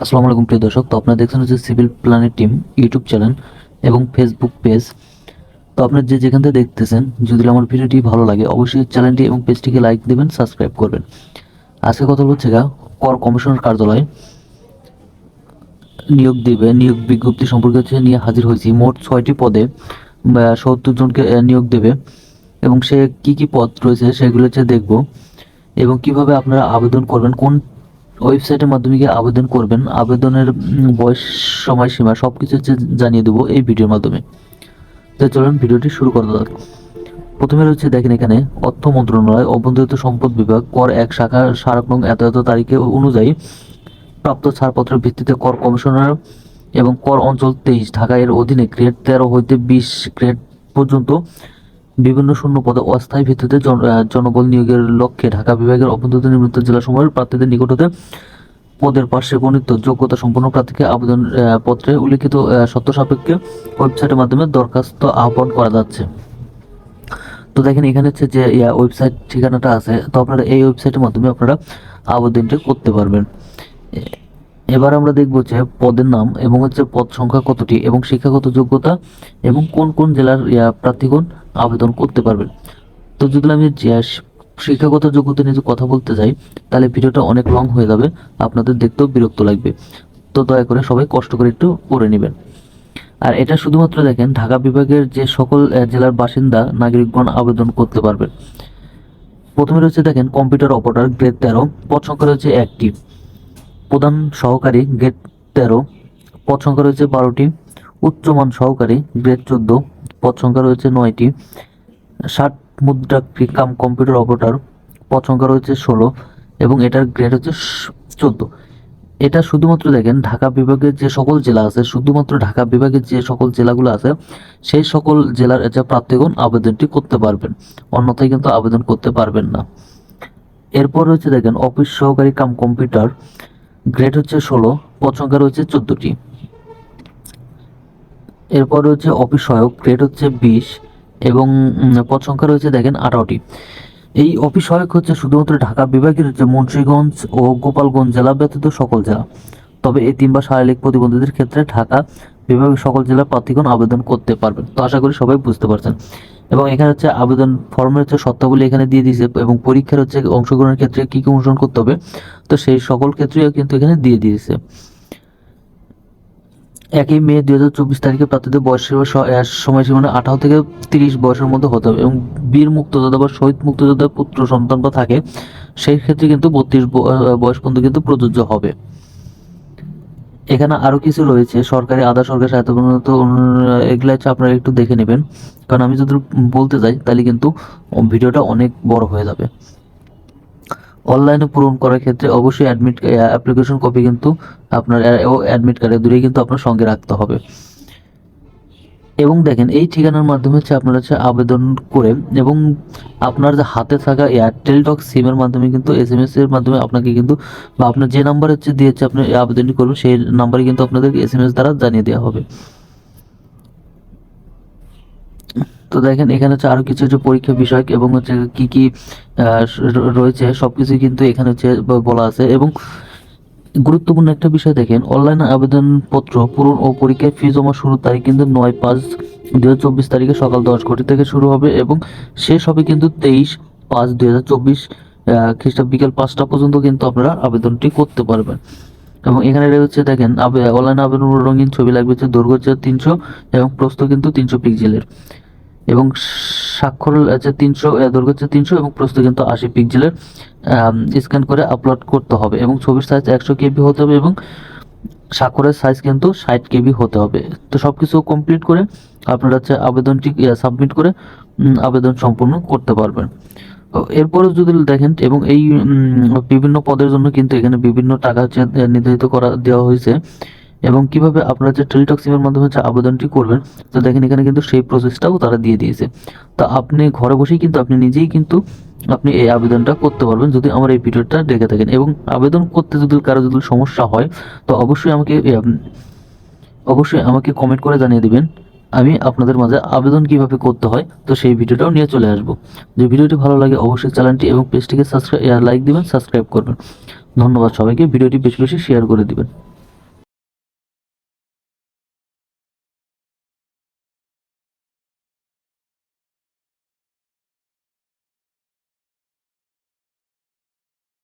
আসসালামু আলাইকুম, প্রিয় দর্শক। তো আপনারা দেখছেন হচ্ছে civil planet team YouTube channel এবং ফেসবুক পেজ। তো আপনারা যে যেখান থেকে দেখতেছেন, যদি আমার ভিডিওটি ভালো লাগে, অবশ্যই চ্যানেলটি এবং পেজটিকে লাইক দেবেন, সাবস্ক্রাইব করবেন। আজকে কথা বলছে গা কর কমিশনার কার্যালয় নিয়োগ দিবে, নিয়োগ বিজ্ঞপ্তি সম্পর্কে হচ্ছে নিয়ে হাজির হয়েছি। মোট ছয়টি পদে সত্তর জনকে নিয়োগ দেবে। এবং সে কি কি পদ রয়েছে সেগুলো হচ্ছে দেখব। এবং কীভাবে আপনারা আবেদন করবেন, কোন ওয়েবসাইটের মাধ্যমে গিয়ে আবেদন করবেন। আবেদনের বয়স, সময়সীমা সব কিছু জানিয়ে দেবো এই ভিডিওর মাধ্যমে। তো চলুন ভিডিওটি শুরু করা যাক। প্রথমে রয়েছে দেখেন এখানে, অর্থ মন্ত্রণালয় অভ্যন্তরিত সম্পদ বিভাগ, কর এক শাখা, স্মারক নং এত এত তারিখে অনুযায়ী প্রাপ্ত ছাড়পত্রের ভিত্তিতে কর কমিশনার এবং কর অঞ্চল তেইশ ঢাকা এর অধীনে গ্রেড তেরো হইতে বিশ গ্রেড পর্যন্ত বিভিন্ন শূন্য পদে অস্থায়ী ভিত্তিতে জন- জনবল নিয়োগের লক্ষ্যে ঢাকা বিভাগের অভ্যন্তরীণ নিম্নত জেলাসমূহের প্রার্থীদের নিকট হতে পদের পার্শ্বে গণিত যোগ্যতা সম্পন্ন প্রার্থীকে আবেদন পত্রে উল্লিখিত সত্য সাপেক্ষে ওয়েবসাইটের মাধ্যমে দরখাস্ত আহ্বান করা যাচ্ছে। তো দেখেন এখানে হচ্ছে যে ওয়েবসাইট ঠিকানাটা আছে, তো আপনারা এই ওয়েবসাইটের মাধ্যমে আপনারা আবেদনটি করতে পারবেন। এবার আমরা দেখব যে পদের নাম এবং হচ্ছে পদ সংখ্যা কতটি এবং শিক্ষাগত যোগ্যতা এবং কোন কোন জেলার প্রার্থীগণ আবেদন করতে পারবেন। তো যদি আমি শিক্ষাগত যোগ্যতা নিয়ে কথা বলতে যাই, তাহলে ভিডিওটা অনেক লং হয়ে যাবে, আপনাদের দেখতেও বিরক্ত লাগবে। তো দয়া করে সবাই কষ্ট করে একটু পড়ে নেবেন। আর এটা শুধুমাত্র দেখেন, ঢাকা বিভাগের যে সকল জেলার বাসিন্দা, নাগরিকগণ আবেদন করতে পারবেন। প্রথমে রয়েছে দেখেন কম্পিউটার অপারেটর গ্রেড তেরো, পদ সংখ্যা রয়েছে একটি। প্রধান সহকারী গ্রেড তেরো, পদ সংখ্যা রয়েছে বারোটি। উচ্চমান সহকারী গ্রেড চোদ্দ পদ সংখ্যা রয়েছে নয়টি। ষাট মুদ্রা কাম কম্পিউটার অপারেটর পদ সংখ্যা রয়েছে ষোলো এবং এটার গ্রেড হচ্ছে চোদ্দ। এটা শুধুমাত্র দেখেন ঢাকা বিভাগের যে সকল জেলা আছে, শুধুমাত্র ঢাকা বিভাগের যে সকল জেলাগুলো আছে, সেই সকল জেলার যে প্রার্থীগণ আবেদনটি করতে পারবেন। অন্যথায় কিন্তু আবেদন করতে পারবেন না। এরপর রয়েছে দেখেন, অফিস সহকারী কাম কম্পিউটার গ্রেড হচ্ছে ষোলো, পদ সংখ্যা রয়েছে চোদ্দটি। এরপর রয়েছে অফিস সহায়ক গ্রেড হচ্ছে বিশ, এবং পদ সংখ্যা রয়েছে দেখেন আঠারোটি। এই অফিস সহায়ক হচ্ছে শুধুমাত্র ঢাকা বিভাগের হচ্ছে মুন্সীগঞ্জ ও গোপালগঞ্জ জেলা ব্যতীত সকল জেলা। তবে এই তিন বা শারীরিক প্রতিবন্ধীদের ক্ষেত্রে ঢাকা বিভাগের সকল জেলার প্রার্থীগণ আবেদন করতে পারবেন। তো আশা করি সবাই বুঝতে পারছেন। এবং এখানে হচ্ছে আবেদন ফর্মের হচ্ছে শর্তাবলী এখানে দিয়ে দিয়েছে এবং পরীক্ষার হচ্ছে অংশগ্রহণের ক্ষেত্রে কী কী অনুসরণ করতে হবে, তো সেই সকল ক্ষেত্রেও কিন্তু এখানে দিয়ে দিয়েছে। একই মে দুই হাজার চব্বিশ তারিখে প্রার্থীদের বয়স সীমা স- সময়সীমা আঠারো থেকে তিরিশ বয়সের মধ্যে হতে হবে এবং বীর মুক্তযোদ্ধা বা শহীদ মুক্তযোদ্ধার পুত্র সন্তান বা থাকে, সেই ক্ষেত্রে কিন্তু বত্রিশ বয়স পর্যন্ত কিন্তু প্রযোজ্য হবে। এখানে আরও কিছু রয়েছে, সরকারি আধা সরকারি সাহিত্য এগুলো হচ্ছে আপনারা একটু দেখে নেবেন। কারণ আমি যদি বলতে যাই, তাহলে কিন্তু ভিডিওটা অনেক বড় হয়ে যাবে। অনলাইনে পূরণ করার ক্ষেত্রে অবশ্যই অ্যাডমিট অ্যাপ্লিকেশন কপি কিন্তু আপনার অ্যাডমিট কার্ডের দূরে কিন্তু আপনার সঙ্গে রাখতে হবে। এবং দেখেন, এই ঠিকানার মাধ্যমে হচ্ছে আপনারা হচ্ছে আবেদন করে এবং আপনার যে হাতে থাকা এয়ারটেল টক সিমের মাধ্যমে কিন্তু এস এম এস এর মাধ্যমে আপনাকে কিন্তু বা আপনার যে নাম্বার হচ্ছে দিয়েছে আপনি আবেদনটি করবেন, সেই নাম্বারে কিন্তু আপনাদেরকে এস এম এস দ্বারা জানিয়ে দেওয়া হবে। তো দেখেন, এখানে হচ্ছে আরও কিছু হচ্ছে পরীক্ষা বিষয়ক এবং হচ্ছে কি কি রয়েছে সবকিছু কিন্তু এখানে হচ্ছে বলা আছে এবং গুরুত্বপূর্ণ একটা বিষয় দেখেন, অনলাইন আবেদনপত্র পূরণ ও পরীক্ষায় ফি জমা শুরুর তারিখ কিন্তু নয় পাঁচ হাজার চব্বিশ তারিখে সকাল দশ ঘটি থেকে শুরু হবে এবং শেষ হবে কিন্তু তেইশ পাঁচ দুই হাজার চব্বিশ খ্রিস্টাব্দ বিকেল পাঁচটা পর্যন্ত কিন্তু আপনারা আবেদনটি করতে পারবেন। এবং এখানে রয়েছে দেখেন অনলাইন আবেদন রঙিন ছবি লাগবে হচ্ছে দৈর্ঘ্য হচ্ছে তিনশো এবং প্রস্থ কিন্তু তিনশো পিক্সেলের। এবং স্বাক্ষর আছে তিনশো দৈর্ঘ্য হচ্ছে তিনশো এবং প্রস্থ কিন্তু আশি পিক্সেলের স্ক্যান করে আপলোড করতে হবে এবং ছবির সাইজ একশো কেবি হতে হবে এবং স্বাক্ষরের সাইজ কিন্তু ষাট কেবি হতে হবে। তো সব কিছু কমপ্লিট করে আপনারা হচ্ছে আবেদনটি সাবমিট করে আবেদন সম্পূর্ণ করতে পারবেন। এরপরে যদি দেখেন এবং এই বিভিন্ন পদের জন্য কিন্তু এখানে বিভিন্ন টাকা নির্ধারিত করা দেওয়া হয়েছে। এবং কীভাবে আপনারা যে টেলিটক সিমের মাধ্যমে যে আবেদনটি করবেন, তো দেখেন এখানে কিন্তু সেই প্রসেসটাও তারা দিয়ে দিয়েছে। তা আপনি ঘরে বসেই কিন্তু আপনি নিজেই কিন্তু আপনি এই আবেদনটা করতে পারবেন যদি আমার এই ভিডিওটা দেখে থাকেন। এবং আবেদন করতে যদি কারও যদি সমস্যা হয়, তো অবশ্যই আমাকে অবশ্যই আমাকে কমেন্ট করে জানিয়ে দিবেন, আমি আপনাদের মাঝে আবেদন কীভাবে করতে হয়, তো সেই ভিডিওটাও নিয়ে চলে আসব। যে ভিডিওটি ভালো লাগে অবশ্যই চ্যানেলটি এবং পেজটিকে সাবস্ক্রাইব লাইক দিবেন সাবস্ক্রাইব করবেন। ধন্যবাদ সবাইকে, ভিডিওটি বেশি বেশি শেয়ার করে দিবেন।